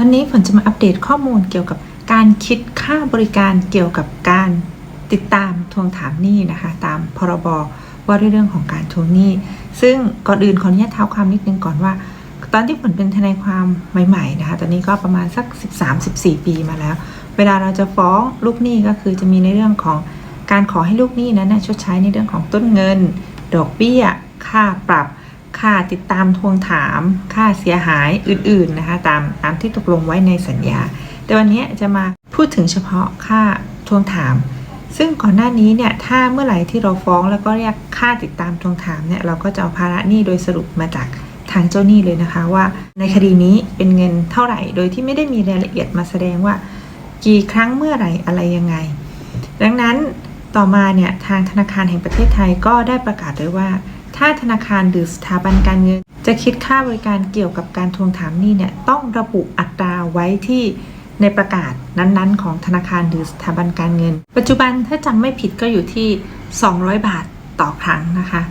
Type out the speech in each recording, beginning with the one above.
วันนี้ฝนจะมาอัปเดตข้อมูลเกี่ยวกับการคิดค่าบริการเกี่ยวกับการติดตามทวงถามหนี้นะคะ ตามพรบว่าด้วยเรื่องของการทวงหนี้ ซึ่งก่อนอื่นขออนุญาตเท้าความนิดนึงก่อนว่า ตอนที่ฝนเป็นทนายความใหม่ๆนะคะ ตอนนี้ก็ประมาณสัก 13-14 ปีมาแล้ว เวลาเราจะฟ้องลูกหนี้ก็คือจะมีในเรื่องของการขอให้ลูกหนี้นั้นชดใช้ในเรื่องของต้นเงิน ดอกเบี้ย ค่าปรับ ค่าติดตามทวงถาม ค่าเสียหายอื่น ๆนะคะ ตามตามที่ตกลงไว้ในสัญญา แต่วันนี้จะมาพูดถึงเฉพาะค่าทวงถาม ซึ่งก่อนหน้านี้เนี่ยถ้าเมื่อไหร่ที่เราฟ้องแล้วก็เรียกค่าติดตามทวงถามเนี่ยเราก็จะเอาภาระหนี้โดยสรุปมาจากทางเจ้าหนี้เลยนะคะว่า ในคดีนี้เป็นเงินเท่าไหร่ โดยที่ไม่ได้มีรายละเอียดมาแสดงว่า กี่ครั้งเมื่อไหร่อะไรยังไง ดังนั้นต่อมาเนี่ยทางธนาคารแห่งประเทศไทยก็ได้ประกาศไว้ว่า ถ้าธนาคารหรือสถาบันการเงิน จะคิดค่าบริการเกี่ยวกับการทวงถามหนี้เนี่ยต้องระบุอัตราไว้ที่ในประกาศนั้นๆ ของธนาคารหรือสถาบันการเงิน ปัจจุบันถ้าจำไม่ผิดก็อยู่ที่ 200 บาทต่อครั้งนะคะ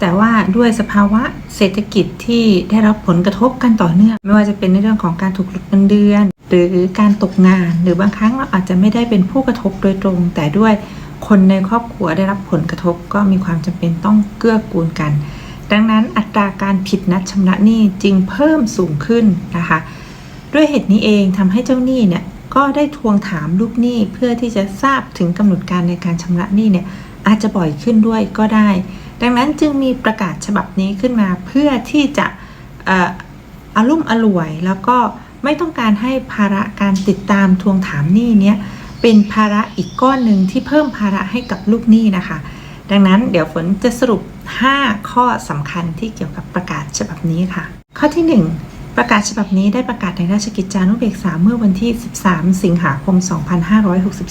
แต่ว่าด้วยสภาวะเศรษฐกิจที่ได้รับผลกระทบกันต่อเนื่อง ไม่ว่าจะเป็นในเรื่องของการถูกลดเงินเดือน หรือการตกงาน หรือบางครั้งเราอาจจะไม่ได้เป็นผู้กระทบโดยตรง แต่ด้วย คนในครอบครัวได้รับผลกระทบก็มีความจำเป็นต้องเกื้อกูลกัน ดังนั้นอัตราการผิดนัดชำระหนี้จึงเพิ่มสูงขึ้นนะคะ ด้วยเหตุนี้เองทำให้เจ้าหนี้เนี่ยก็ได้ทวงถามลูกหนี้เพื่อที่จะทราบถึงกำหนดการในการชำระหนี้เนี่ยอาจจะบ่อยขึ้นด้วยก็ได้ ดังนั้นจึงมีประกาศฉบับนี้ขึ้นมาเพื่อที่จะเอ่ออารุ่มอร่วย แล้วก็ไม่ต้องการให้ภาระการติดตามทวงถามหนี้เนี้ย เป็นภาระอีกก้อนหนึ่งที่เพิ่มภาระให้กับลูกหนี้นะคะ ดังนั้นเดี๋ยวฝนจะสรุป 5 ข้อสำคัญที่เกี่ยวกับประกาศฉบับนี้ค่ะ ข้อที่ 1 ประกาศฉบับนี้ได้ประกาศในราชกิจจานุเบกษาเมื่อวันที่ 13 สิงหาคม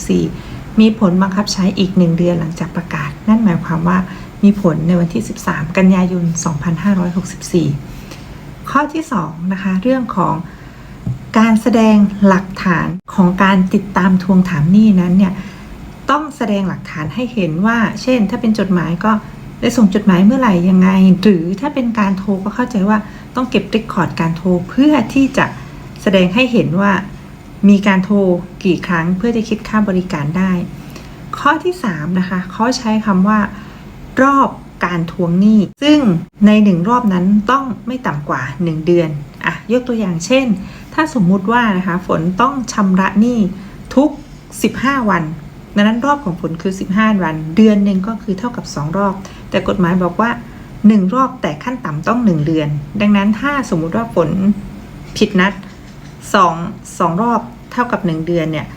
2564 มีผลบังคับใช้อีก 1 เดือนหลังจากประกาศ นั่นหมายความว่ามีผลในวันที่ 13 กันยายน 2564 ข้อที่ 2 นะคะ เรื่องของ การแสดงหลักฐานของการติดตามทวงถามหนี้นั้นเนี่ยต้องแสดงหลักฐานให้เห็นว่า เช่น ถ้าเป็นจดหมายก็ได้ส่งจดหมายเมื่อไหร่ยังไง หรือถ้าเป็นการโทรก็เข้าใจว่าต้องเก็บรคคอร์ดการโทรเพื่อที่จะแสดงให้เห็นว่ามีการโทรกี่ครั้งเพื่อจะคิดค่าบริการได้ ข้อที่3นะคะเขาใช้คำว่ารอบการทวงหนี้ ซึ่งในหนึ่งรอบนั้นต้องไม่ต่ำกว่า 1 เดือนอะยกตัวอย่างเช่น ถ้าสมมุติว่านะคะฝนต้องชำระหนี้ทุก 15 วันดังนั้นรอบของฝนคือ 15 วัน เดือนหนึ่งก็คือเท่ากับ 2 รอบ แต่กฎหมายบอกว่า 1 รอบแต่ขั้นต่ำต้อง 1 เดือน ดังนั้นถ้าสมมุติว่าฝนผิดนัด2 2รอบเท่ากับ 1 เดือนเนี่ย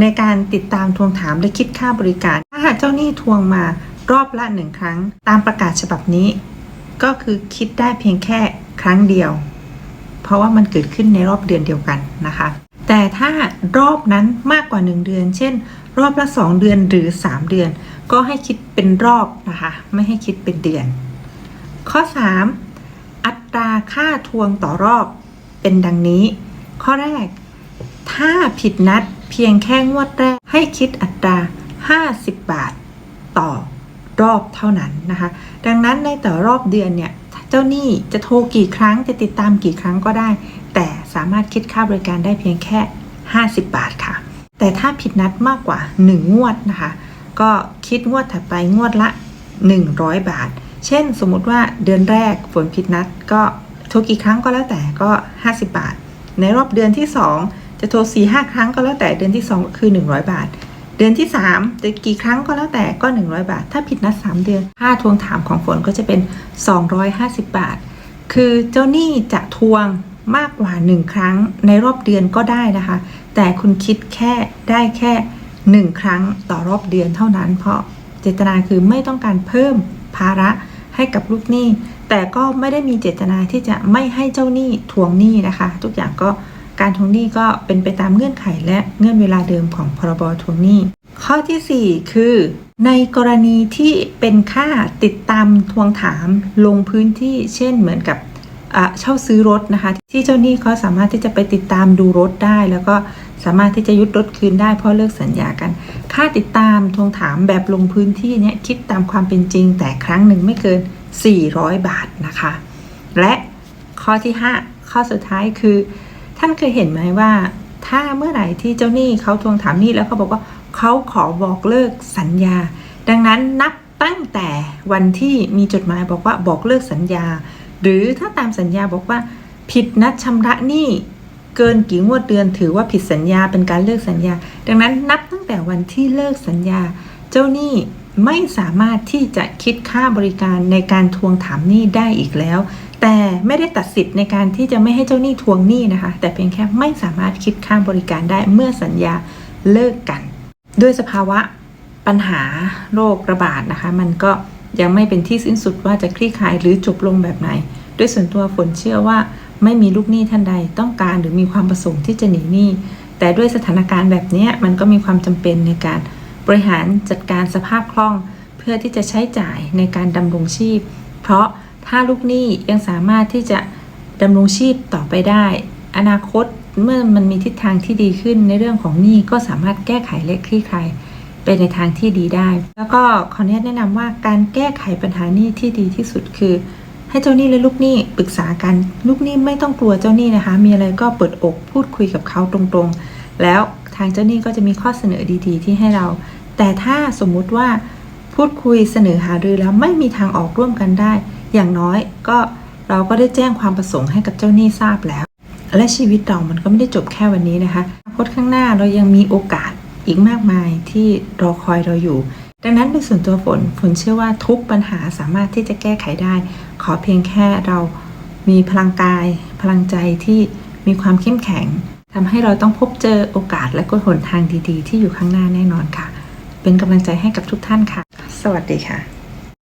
ในการติดตามทวงถามและคิดค่าบริการ ถ้าหากเจ้าหนี้ทวงมารอบละหนึ่งครั้ง ตามประกาศฉบับนี้ ก็คือคิดได้เพียงแค่ครั้งเดียว เพราะว่ามันเกิดขึ้นในรอบเดือนเดียวกันนะคะ แต่ถ้ารอบนั้นมากกว่า 1 เดือน เช่น รอบละ 2 เดือนหรือ 3 เดือน ก็ให้คิดเป็นรอบนะคะ ไม่ให้คิดเป็นเดือน ข้อ 3 อัตราค่าทวงต่อรอบเป็นดังนี้ ข้อแรก ถ้าผิดนัดเพียงแค่งวดแรก ให้คิดอัตรา 50 บาทต่อรอบเท่านั้นนะคะ ดังนั้นในแต่รอบเดือนเนี่ย เจ้าหนี้จะโทรกี่ครั้งจะติดตามกี่ครั้งก็ได้ แต่สามารถคิดค่าบริการได้เพียงแค่ 50 บาทค่ะ แต่ถ้าผิดนัดมากกว่า 1 งวดนะคะ ก็คิดงวดถัดไปงวดละ 100 บาท เช่น สมมุติว่าเดือนแรกฝนผิดนัดก็โทรกี่ครั้งก็แล้วแต่ก็ 50 บาท ในรอบเดือนที่ 2 จะโทร4-5 ครั้งก็แล้วแต่เดือนที่ 2 ก็คือ 100 บาท ดือนที่3จะกี่ครั้งก็แล้วแต่ก็ 100 บาท ถ้าผิดนัด 3 เดือนค่าทวงถามของฝนก็จะเป็น 250 บาท คือเจ้าหนี้จะทวงมากกว่า 1 ครั้งในรอบเดือนก็ได้นะคะ แต่คุณคิดแค่ได้แค่ 1 ครั้งต่อรอบเดือนเท่านั้น เพราะเจตนาคือไม่ต้องการเพิ่มภาระให้กับลูกหนี้ แต่ก็ไม่ได้มีเจตนาที่จะไม่ให้เจ้าหนี้ทวงหนี้นะคะ ทุกอย่างก็ การทวงหนี้ก็เป็นไปตามเงื่อนไขและเงื่อนเวลาเดิมของพรบทวงหนี้ ข้อทีสี่ 4 คือ ในกรณีที่เป็นค่าติดตามทวงถามลงพื้นที่ เช่นเหมือนกับเช่าซื้อรถนะคะ ที่เจ้าหนี้เขาสามารถที่จะไปติดตามดูรถได้ แล้วก็สามารถที่จะยึดรถคืนได้เพราะเลิกสัญญากัน ค่าติดตามทวงถามแบบลงพื้นที่เนี่ยคิดตามความเป็นจริง แต่ครั้งหนึ่งไม่เกิน 400 บาทนะคะ และข้อที่ 5 ข้อสุดท้ายคือ ท่านเคยเห็นไหมว่า ถ้าเมื่อไหร่ที่เจ้าหนี้เขาทวงถามหนี้แล้วเขาบอกว่าเขาขอบอกเลิกสัญญา ดังนั้นนับตั้งแต่วันที่มีจดหมายบอกว่าบอกเลิกสัญญา หรือถ้าตามสัญญาบอกว่า ผิดนัดชำระหนี้เกินกี่งวดเดือนถือว่าผิดสัญญาเป็นการเลิกสัญญา ดังนั้นนับตั้งแต่วันที่เลิกสัญญา เจ้าหนี้ไม่สามารถที่จะคิดค่าบริการในการทวงถามหนี้ได้อีกแล้ว แต่ไม่ได้ตัดสิทธิ์ในการที่จะไม่ให้เจ้าหนี้ทวงหนี้นะคะ แต่เพียงแค่ไม่สามารถคิดค่าบริการได้เมื่อสัญญาเลิกกัน ด้วยสภาวะปัญหาโรคระบาดนะคะ มันก็ยังไม่เป็นที่สิ้นสุดว่าจะคลี่คลายหรือจบลงแบบไหน ด้วยส่วนตัวฝนเชื่อว่าไม่มีลูกหนี้ท่านใดต้องการหรือมีความประสงค์ที่จะหนีหนี้ แต่ด้วยสถานการณ์แบบนี้มันก็มีความจำเป็นในการบริหารจัดการสภาพคล่อง เพื่อที่จะใช้จ่ายในการดำรงชีพ เพราะ ถ้าลูกหนี้ยังสามารถที่จะดำรงชีพต่อไปได้ อนาคตเมื่อมันมีทิศทางที่ดีขึ้นในเรื่องของหนี้ก็สามารถแก้ไขและคลี่คลายไปในทางที่ดีได้ แล้วก็ขออนุญาตแนะนำว่าการแก้ไขปัญหาหนี้ที่ดีที่สุดคือ ให้เจ้าหนี้และลูกหนี้ปรึกษากัน ลูกหนี้ไม่ต้องกลัวเจ้าหนี้นะคะ มีอะไรก็เปิดอกพูดคุยกับเขาตรงๆ แล้วทางเจ้าหนี้ก็จะมีข้อเสนอดีๆ ที่ให้เรา แต่ถ้าสมมุติว่าพูดคุยเสนอหารือแล้วไม่มีทางออกร่วมกันได้ อย่างน้อยก็เราก็ได้แจ้งความประสงค์ให้กับเจ้าหนี้ทราบแล้ว และชีวิตเรามันก็ไม่ได้จบแค่วันนี้นะคะอนาคตข้างหน้าเรายังมีโอกาสอีกมากมายที่รอคอยเราอยู่ ดังนั้นโดยส่วนตัวฝนฝนเชื่อว่าทุกปัญหาสามารถที่จะแก้ไขได้ ขอเพียงแค่เรามีพลังกาย พลังใจที่มีความเข้มแข็งทำให้เราต้องพบเจอโอกาสและก็หนทางดีๆ ที่อยู่ข้างหน้าแน่นอนค่ะ เป็นกำลังใจให้กับทุกท่านค่ะ สวัสดีค่ะ